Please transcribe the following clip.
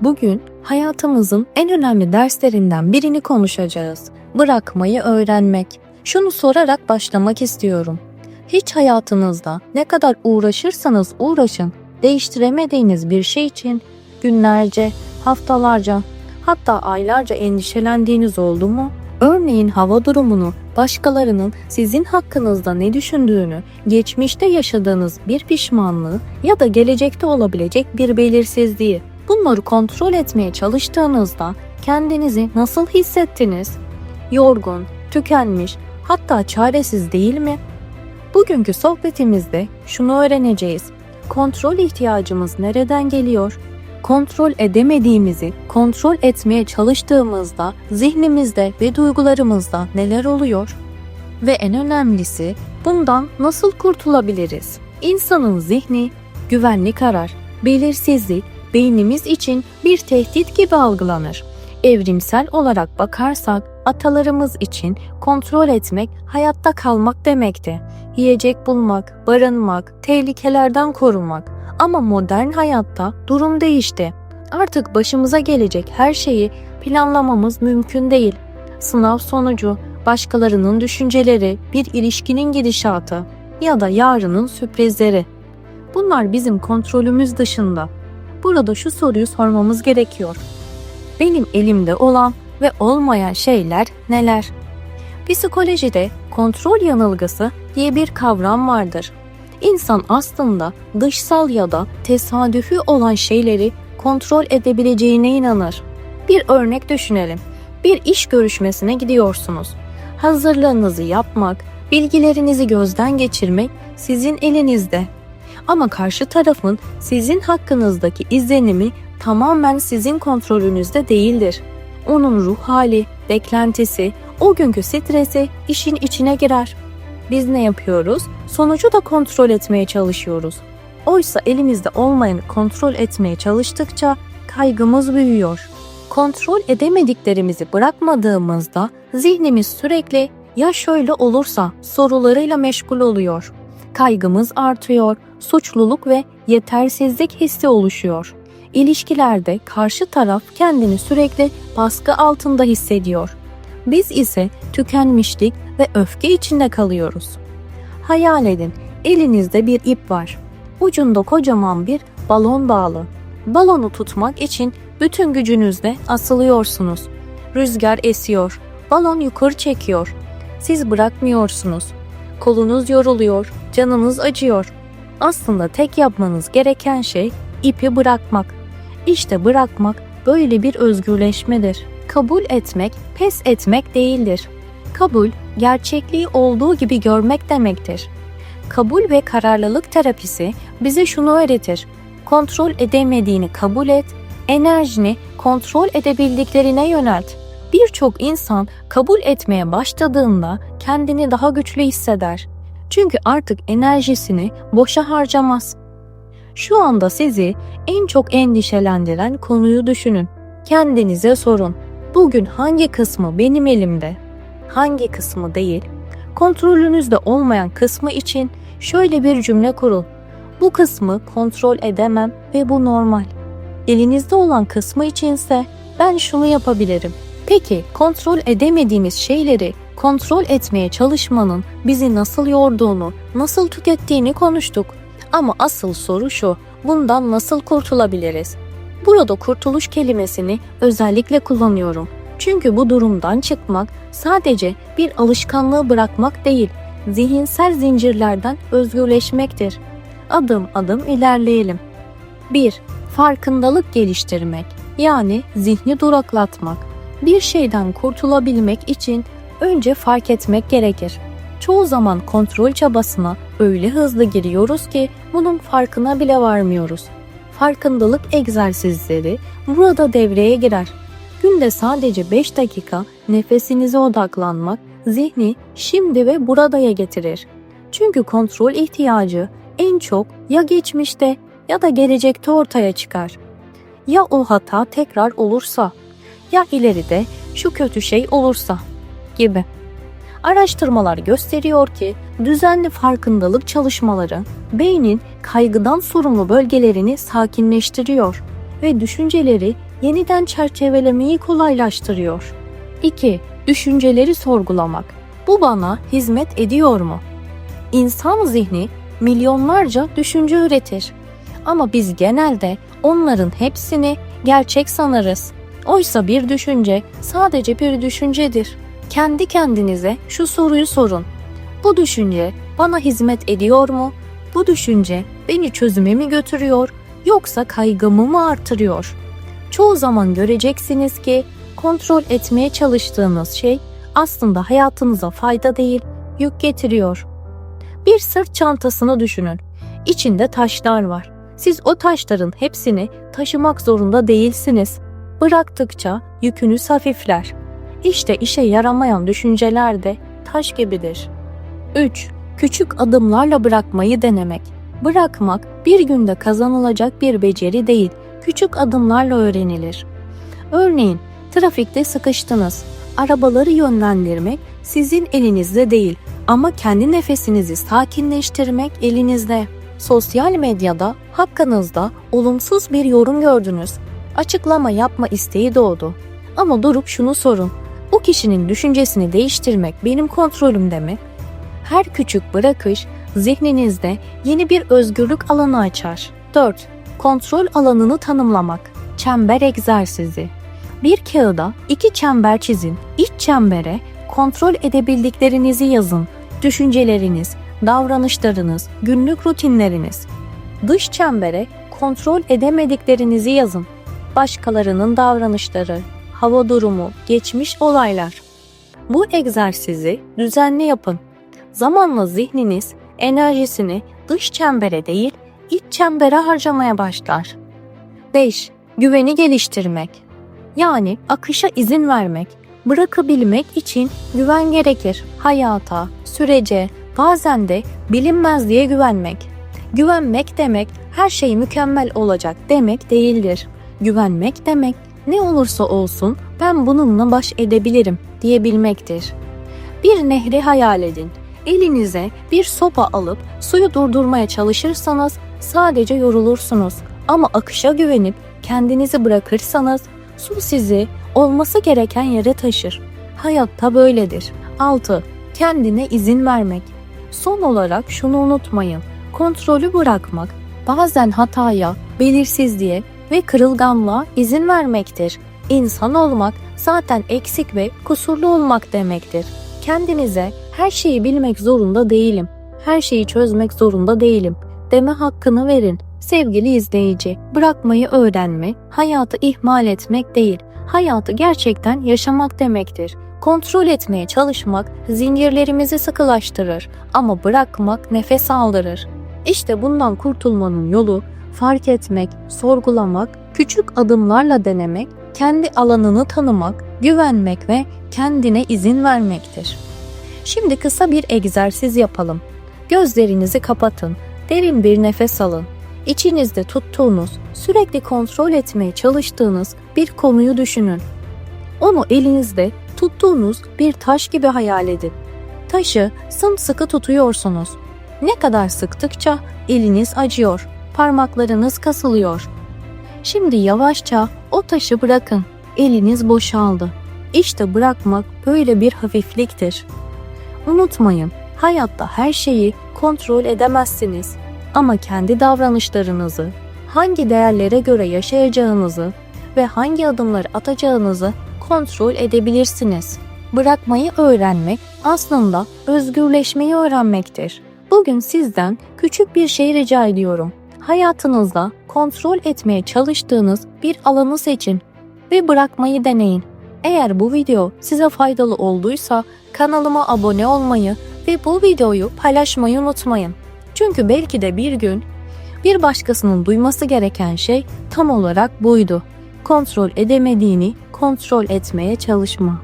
Bugün hayatımızın en önemli derslerinden birini konuşacağız. Bırakmayı öğrenmek. Şunu sorarak başlamak istiyorum. Hiç hayatınızda ne kadar uğraşırsanız uğraşın, değiştiremediğiniz bir şey için günlerce, haftalarca, hatta aylarca endişelendiğiniz oldu mu? Örneğin hava durumunu, başkalarının sizin hakkınızda ne düşündüğünü, geçmişte yaşadığınız bir pişmanlığı ya da gelecekte olabilecek bir belirsizliği. Bunları kontrol etmeye çalıştığınızda kendinizi nasıl hissettiniz? Yorgun, tükenmiş, hatta çaresiz değil mi? Bugünkü sohbetimizde şunu öğreneceğiz. Kontrol ihtiyacımız nereden geliyor? Kontrol edemediğimizi kontrol etmeye çalıştığımızda zihnimizde ve duygularımızda neler oluyor? Ve en önemlisi bundan nasıl kurtulabiliriz? İnsanın zihni güvenlik arar, belirsizlik beynimiz için bir tehdit gibi algılanır. Evrimsel olarak bakarsak atalarımız için kontrol etmek hayatta kalmak demekti. Yiyecek bulmak, barınmak, tehlikelerden korunmak. Ama modern hayatta durum değişti. Artık başımıza gelecek her şeyi planlamamız mümkün değil. Sınav sonucu, başkalarının düşünceleri, bir ilişkinin gidişatı ya da yarının sürprizleri. Bunlar bizim kontrolümüz dışında. Burada şu soruyu sormamız gerekiyor. Benim elimde olan ve olmayan şeyler neler? Psikolojide kontrol yanılgısı diye bir kavram vardır. İnsan aslında dışsal ya da tesadüfi olan şeyleri kontrol edebileceğine inanır. Bir örnek düşünelim. Bir iş görüşmesine gidiyorsunuz. Hazırlığınızı yapmak, bilgilerinizi gözden geçirmek sizin elinizde. Ama karşı tarafın sizin hakkınızdaki izlenimi tamamen sizin kontrolünüzde değildir. Onun ruh hali, beklentisi, o günkü stresi işin içine girer. Biz ne yapıyoruz? Sonucu da kontrol etmeye çalışıyoruz. Oysa elimizde olmayanı kontrol etmeye çalıştıkça kaygımız büyüyor. Kontrol edemediklerimizi bırakmadığımızda zihnimiz sürekli ya şöyle olursa sorularıyla meşgul oluyor. Kaygımız artıyor, suçluluk ve yetersizlik hissi oluşuyor. İlişkilerde karşı taraf kendini sürekli baskı altında hissediyor. Biz ise tükenmişlik ve öfke içinde kalıyoruz. Hayal edin, elinizde bir ip var. Ucunda kocaman bir balon bağlı. Balonu tutmak için bütün gücünüzle asılıyorsunuz. Rüzgar esiyor, balon yukarı çekiyor. Siz bırakmıyorsunuz. Kolunuz yoruluyor, canınız acıyor. Aslında tek yapmanız gereken şey ipi bırakmak. İşte bırakmak böyle bir özgürleşmedir. Kabul etmek, pes etmek değildir. Kabul, gerçekliği olduğu gibi görmek demektir. Kabul ve kararlılık terapisi bize şunu öğretir. Kontrol edemediğini kabul et, enerjini kontrol edebildiklerine yönelt. Birçok insan kabul etmeye başladığında kendini daha güçlü hisseder. Çünkü artık enerjisini boşa harcamaz. Şu anda sizi en çok endişelendiren konuyu düşünün. Kendinize sorun. Bugün hangi kısmı benim elimde? Hangi kısmı değil? Kontrolünüzde olmayan kısmı için şöyle bir cümle kurun. Bu kısmı kontrol edemem ve bu normal. Elinizde olan kısmı içinse ben şunu yapabilirim. Peki kontrol edemediğimiz şeyleri kontrol etmeye çalışmanın bizi nasıl yorduğunu, nasıl tükettiğini konuştuk. Ama asıl soru şu, bundan nasıl kurtulabiliriz? Burada kurtuluş kelimesini özellikle kullanıyorum. Çünkü bu durumdan çıkmak sadece bir alışkanlığı bırakmak değil, zihinsel zincirlerden özgürleşmektir. Adım adım ilerleyelim. 1. Farkındalık geliştirmek yani zihni duraklatmak. Bir şeyden kurtulabilmek için önce fark etmek gerekir. Çoğu zaman kontrol çabasına öyle hızlı giriyoruz ki bunun farkına bile varmıyoruz. Farkındalık egzersizleri burada devreye girer. Günde sadece 5 dakika nefesinize odaklanmak zihni şimdi ve buradaya getirir. Çünkü kontrol ihtiyacı en çok ya geçmişte ya da gelecekte ortaya çıkar. Ya o hata tekrar olursa ya ileride şu kötü şey olursa gibi. Araştırmalar gösteriyor ki düzenli farkındalık çalışmaları beynin kaygıdan sorumlu bölgelerini sakinleştiriyor. ve düşünceleri yeniden çerçevelemeyi kolaylaştırıyor. 2. Düşünceleri sorgulamak. Bu bana hizmet ediyor mu? İnsan zihni milyonlarca düşünce üretir. Ama biz genelde onların hepsini gerçek sanırız. Oysa bir düşünce sadece bir düşüncedir. Kendi kendinize şu soruyu sorun. Bu düşünce bana hizmet ediyor mu? Bu düşünce beni çözüme mi götürüyor yoksa kaygımı mı artırıyor? Çoğu zaman göreceksiniz ki kontrol etmeye çalıştığınız şey aslında hayatınıza fayda değil, yük getiriyor. Bir sırt çantasını düşünün. İçinde taşlar var. Siz o taşların hepsini taşımak zorunda değilsiniz. Bıraktıkça yükünüz hafifler. İşte işe yaramayan düşünceler de taş gibidir. 3. Küçük adımlarla bırakmayı denemek. Bırakmak bir günde kazanılacak bir beceri değil, küçük adımlarla öğrenilir. Örneğin trafikte sıkıştınız. Arabaları yönlendirmek sizin elinizde değil ama kendi nefesinizi sakinleştirmek elinizde. Sosyal medyada hakkınızda olumsuz bir yorum gördünüz. Açıklama yapma isteği doğdu. Ama durup şunu sorun. Bu kişinin düşüncesini değiştirmek benim kontrolümde mi? Her küçük bırakış zihninizde yeni bir özgürlük alanı açar. 4. Kontrol alanını tanımlamak. Çember egzersizi. Bir kağıda iki çember çizin. İç çembere kontrol edebildiklerinizi yazın. Düşünceleriniz, davranışlarınız, günlük rutinleriniz. Dış çembere kontrol edemediklerinizi yazın. Başkalarının davranışları, hava durumu, geçmiş olaylar. Bu egzersizi düzenli yapın. Zamanla zihniniz enerjisini dış çembere değil, iç çembere harcamaya başlar. 5. Güveni geliştirmek. Yani akışa izin vermek, bırakabilmek için güven gerekir. Hayata, sürece, bazen de bilinmezliğe güvenmek. Güvenmek demek her şey mükemmel olacak demek değildir. Güvenmek demek ne olursa olsun ben bununla baş edebilirim diyebilmektir. Bir nehri hayal edin. Elinize bir sopa alıp suyu durdurmaya çalışırsanız sadece yorulursunuz. Ama akışa güvenip kendinizi bırakırsanız su sizi olması gereken yere taşır. Hayatta böyledir. 6. Kendine izin vermek. Son olarak şunu unutmayın. Kontrolü bırakmak bazen hataya, belirsizliğe ve kırılganlığa izin vermektir. İnsan olmak zaten eksik ve kusurlu olmak demektir. Kendinize her şeyi bilmek zorunda değilim, her şeyi çözmek zorunda değilim deme hakkını verin. Sevgili izleyici, bırakmayı öğrenme, hayatı ihmal etmek değil, hayatı gerçekten yaşamak demektir. Kontrol etmeye çalışmak zincirlerimizi sıkılaştırır ama bırakmak nefes aldırır. İşte bundan kurtulmanın yolu fark etmek, sorgulamak, küçük adımlarla denemek, kendi alanını tanımak, güvenmek ve kendine izin vermektir. Şimdi kısa bir egzersiz yapalım. Gözlerinizi kapatın, derin bir nefes alın. İçinizde tuttuğunuz, sürekli kontrol etmeye çalıştığınız bir konuyu düşünün. Onu elinizde tuttuğunuz bir taş gibi hayal edin. Taşı sımsıkı tutuyorsunuz. Ne kadar sıktıkça eliniz acıyor, parmaklarınız kasılıyor. Şimdi yavaşça o taşı bırakın. Eliniz boşaldı. İşte bırakmak böyle bir hafifliktir. Unutmayın, hayatta her şeyi kontrol edemezsiniz. Ama kendi davranışlarınızı, hangi değerlere göre yaşayacağınızı ve hangi adımları atacağınızı kontrol edebilirsiniz. Bırakmayı öğrenmek aslında özgürleşmeyi öğrenmektir. Bugün sizden küçük bir şey rica ediyorum. Hayatınızda kontrol etmeye çalıştığınız bir alanı seçin ve bırakmayı deneyin. Eğer bu video size faydalı olduysa kanalıma abone olmayı ve bu videoyu paylaşmayı unutmayın. Çünkü belki de bir gün bir başkasının duyması gereken şey tam olarak buydu. Kontrol edemediğini kontrol etmeye çalışma.